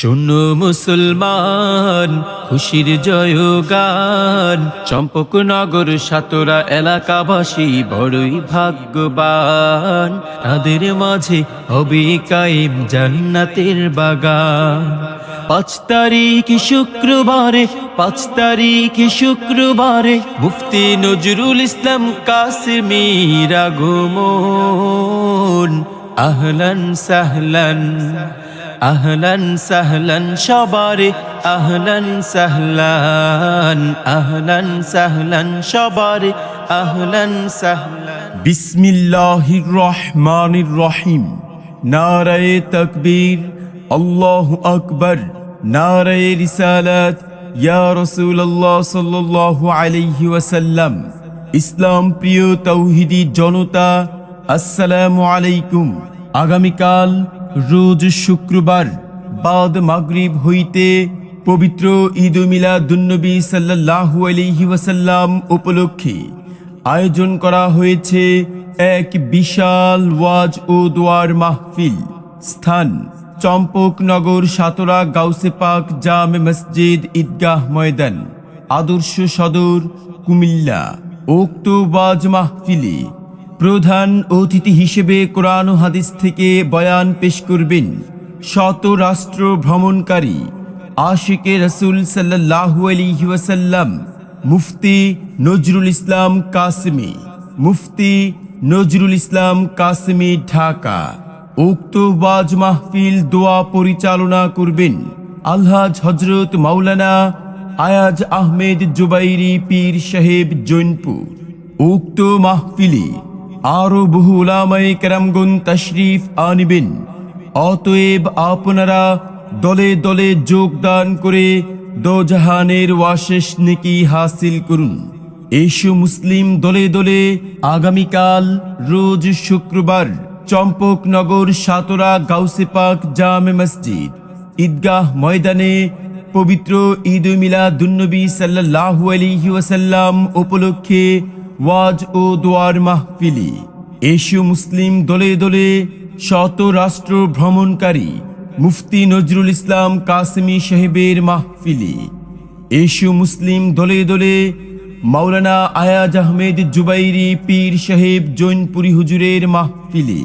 শোনো মুসলমান, খুশির জয় জয়গান। চম্পকনগর সাতরা এলাকাবাসী বড়ই ভাগ্যবান। তাদের মাঝে হবে কায়েম জান্নাতের বাগান। পাঁচ তারিখ শুক্রবারে, পাঁচ তারিখ শুক্রবারে মুফতি নজরুল ইসলাম কাশ্মীর আগমন। আহলান সাহলান। আহলান সাহলান সবারে, আহলান সাহলান আহলান সাহলান সবারে, আহলান সাহলান। বিসমিল্লাহির রহমানির রহিম। নারায়ে তকবীর, আল্লাহু আকবার। নারায়ে রিসালাত, ইয়া রাসূলুল্লাহ সাল্লাল্লাহু আলাইহি ওয়াসাল্লাম। ইসলাম প্রিয় তৌহিদি জনতা, আসসালামু আলাইকুম। আগামীকাল রোজ শুক্রবার বাদ মাগরিব হইতে পবিত্র ঈদ মিলাদুন্নবী সাল্লাল্লাহু আলাইহি ওয়াসাল্লাম উপলক্ষে আয়োজন করা হয়েছে এক বিশাল ওয়াজ ও দোয়ার মাহফিল। স্থান চম্পকনগর সাতরা গাউসে পাক জামে মসজিদ ঈদগাহ ময়দান, আদর্শ সদর কুমিল্লা। উক্ত ওয়াজ মাহফিলে প্রধান অতিথি হিসেবে কোরআন হাদিস থেকে বয়ান পেশ করবেন শত রাষ্ট্র ভ্রমণকারী আশিকে রসুল সাল্লাল্লাহু আলাইহি ওয়াসাল্লাম, মুফতি নজরুল ইসলাম কাসমি, মুফতি নজরুল ইসলাম কাসমি, ঢাকা। উক্ত ওয়াজ মাহফিল দোয়া পরিচালনা করবেন আলহাজ হজরত মাওলানা আয়াজ আহমেদ জুবাইরি পীর সাহেব জৈনপুর। উক্ত মাহফিলে আরও বহু উলামায়ে কেরামগুন তশরিফ আনিবেন। অতএব আপনারা দলে দলে যোগদান করে দোজাহানের ওয়াশেষ নেকি হাসিল করুন। এসু মুসলিম দলে দলে আগামীকাল রোজ শুক্রবার চম্পকনগর সাতরা গাউসে পাক জামে মসজিদ ঈদগাহ ময়দানে পবিত্র ঈদ মিলাদুন্নবী সাল্লাল্লাহু আলাইহি ওয়াসাল্লাম উপলক্ষে ওয়াজ ও দোয়ার মাহফিলি এশীয় মুসলিম দলে দলে শত রাষ্ট্র ভ্রমণকারী মুফতি নজরুল ইসলাম কাসমি সাহেবের মাহফিলি এশীয় মুসলিম দলে দলে মাওলানা আয়াজ আহমেদ জুবাইরি পীর সাহেব জৈনপুরি হুজুরের মাহফিলে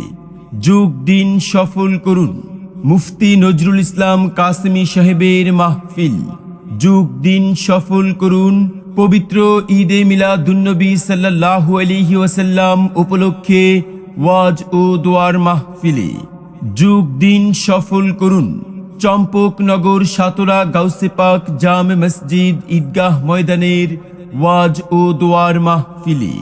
যোগ দিন সফল করুন মুফতি নজরুল ইসলাম কাসমি সাহেবের মাহফিল। যোগ দিন সফল করুন পবিত্র ঈদে মিলাদুন্নবী সাল্লাহু আলিহি ওয়াসাল্লাম উপলক্ষে ওয়াজ ও দোয়ার মাহফিলে যুগ দিন সফল করুন। চম্পকনগর সাতরা গাউসেপাক জামে মসজিদ ঈদগাহ ময়দানের ওয়াজ ও দোয়ার মাহফিলে।